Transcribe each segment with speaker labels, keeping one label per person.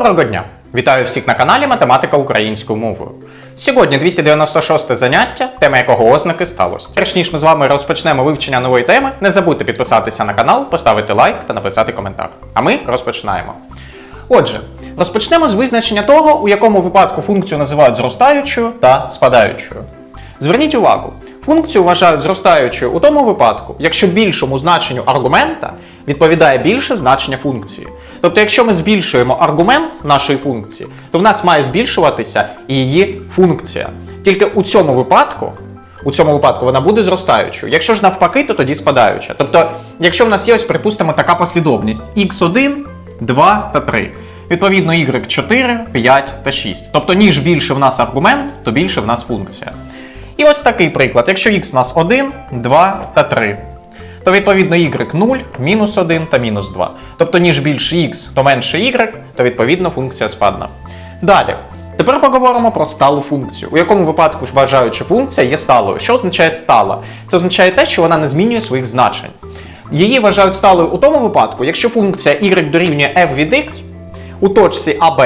Speaker 1: Доброго дня! Вітаю всіх на каналі Математика українською мовою. Сьогодні 296 заняття, тема якого ознаки сталості. Перш ніж ми з вами розпочнемо вивчення нової теми, не забудьте підписатися на канал, поставити лайк та написати коментар. А ми розпочинаємо. Отже, розпочнемо з визначення того, у якому випадку функцію називають зростаючою та спадаючою. Зверніть увагу, функцію вважають зростаючою у тому випадку, якщо більшому значенню аргумента відповідає більше значення функції. Тобто, якщо ми збільшуємо аргумент нашої функції, то в нас має збільшуватися і її функція. Тільки у цьому випадку. У цьому випадку вона буде зростаючою. Якщо ж навпаки, то тоді спадаюча. Тобто, якщо в нас є ось, припустимо, така послідовність x1, 2 та 3. Відповідно, y4, 5 та 6. Тобто, ніж більше в нас аргумент, то більше в нас функція. І ось такий приклад. Якщо x у нас 1, 2 та 3, то відповідно y 0, мінус 1 та мінус 2. Тобто, ніж більше x, то менше y, то відповідно функція спадна. Далі. Тепер поговоримо про сталу функцію, у якому випадку ж вважають, що функція є сталою. Що означає стала? Це означає те, що вона не змінює своїх значень. Її вважають сталою у тому випадку, якщо функція y дорівнює f від x у точці АБ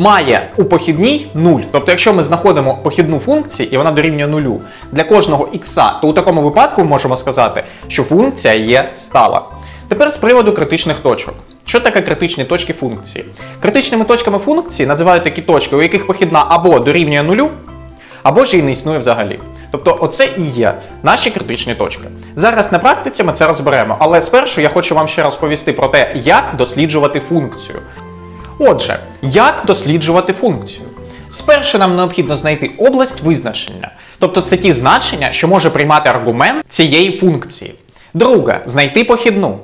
Speaker 1: має у похідній 0. Тобто, якщо ми знаходимо похідну функцію і вона дорівнює нулю для кожного х, то у такому випадку ми можемо сказати, що функція є стала. Тепер з приводу критичних точок. Що таке критичні точки функції? Критичними точками функції називають такі точки, у яких похідна або дорівнює нулю, або ж і не існує взагалі. Тобто, оце і є наші критичні точки. Зараз на практиці ми це розберемо, але спершу я хочу вам ще розповісти про те, як досліджувати функцію. Отже, як досліджувати функцію? Спершу нам необхідно знайти область визначення, тобто це ті значення, що може приймати аргумент цієї функції. Друге знайти похідну.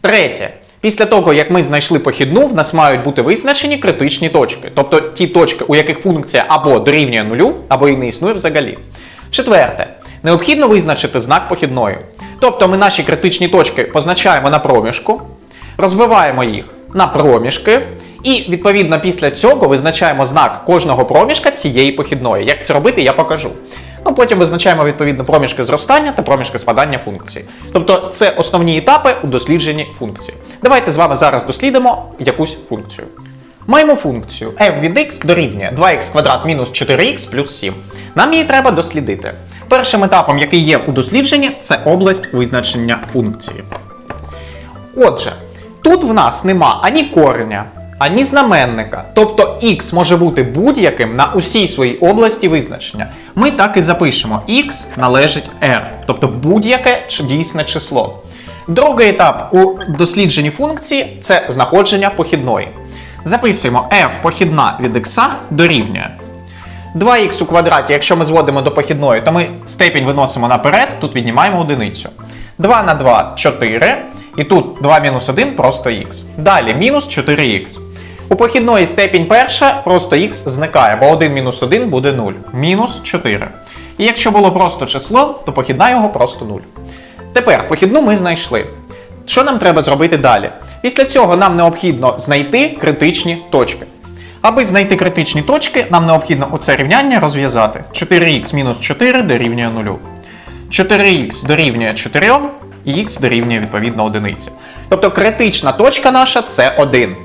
Speaker 1: Третє. Після того, як ми знайшли похідну, в нас мають бути визначені критичні точки, тобто ті точки, у яких функція або дорівнює нулю, або і не існує взагалі. Четверте. Необхідно визначити знак похідної. Тобто ми наші критичні точки позначаємо на проміжку, розвиваємо їх на проміжки, і відповідно після цього визначаємо знак кожного проміжка цієї похідної. Як це робити, я покажу. Ну, потім визначаємо відповідно проміжки зростання та проміжки спадання функції. Тобто це основні етапи у дослідженні функції. Давайте з вами зараз дослідимо якусь функцію. Маємо функцію f від x дорівнює 2х квадрат мінус 4х плюс 7. Нам її треба дослідити. Першим етапом, який є у дослідженні, це область визначення функції. Отже, тут в нас нема ані кореня, ані знаменника. Тобто x може бути будь-яким на усій своїй області визначення. Ми так і запишемо: x належить r, тобто будь-яке дійсне число. Другий етап у дослідженні функції це знаходження похідної. Записуємо f похідна від x дорівнює 2х у квадраті, якщо ми зводимо до похідної, то ми степінь виносимо наперед, тут віднімаємо одиницю. 2 на 2 4. І тут 2 мінус 1 просто х. Далі мінус 4х. У похідної степінь перша, просто х зникає, бо 1 мінус 1 буде 0. Мінус 4. І якщо було просто число, то похідна його просто 0. Тепер похідну ми знайшли. Що нам треба зробити далі? Після цього нам необхідно знайти критичні точки. Аби знайти критичні точки, нам необхідно оце рівняння розв'язати. 4х мінус 4 дорівнює 0. 4х дорівнює 4 і х дорівнює відповідно 1. Тобто критична точка наша це 1.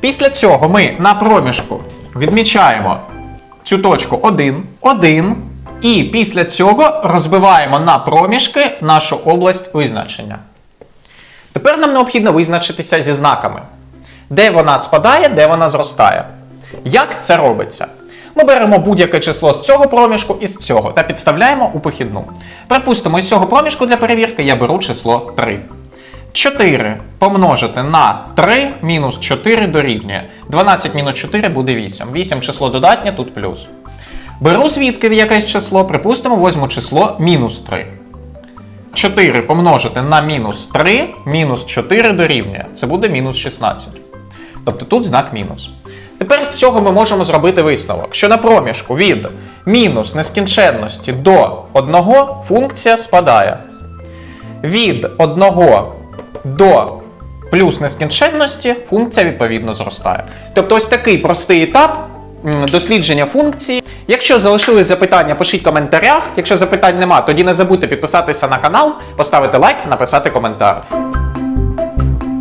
Speaker 1: Після цього ми на проміжку відмічаємо цю точку 1, 1. І після цього розбиваємо на проміжки нашу область визначення. Тепер нам необхідно визначитися зі знаками. Де вона спадає, де вона зростає. Як це робиться? Ми беремо будь-яке число з цього проміжку і з цього та підставляємо у похідну. Припустимо, із цього проміжку для перевірки я беру число 3. 4 помножити на 3 мінус 4 дорівнює. 12 мінус 4 буде 8. 8 число додатнє, тут плюс. Беру звідки якесь число, припустимо, возьму число мінус 3. 4 помножити на мінус 3, мінус 4 дорівнює. Це буде мінус 16. Тобто тут знак мінус. Тепер з цього ми можемо зробити висновок, що на проміжку від мінус нескінченності до 1 функція спадає. Від 1 до плюс нескінченності функція відповідно зростає. Тобто ось такий простий етап дослідження функції. Якщо залишились запитання, пишіть в коментарях. Якщо запитань нема, тоді не забудьте підписатися на канал, поставити лайк написати коментар.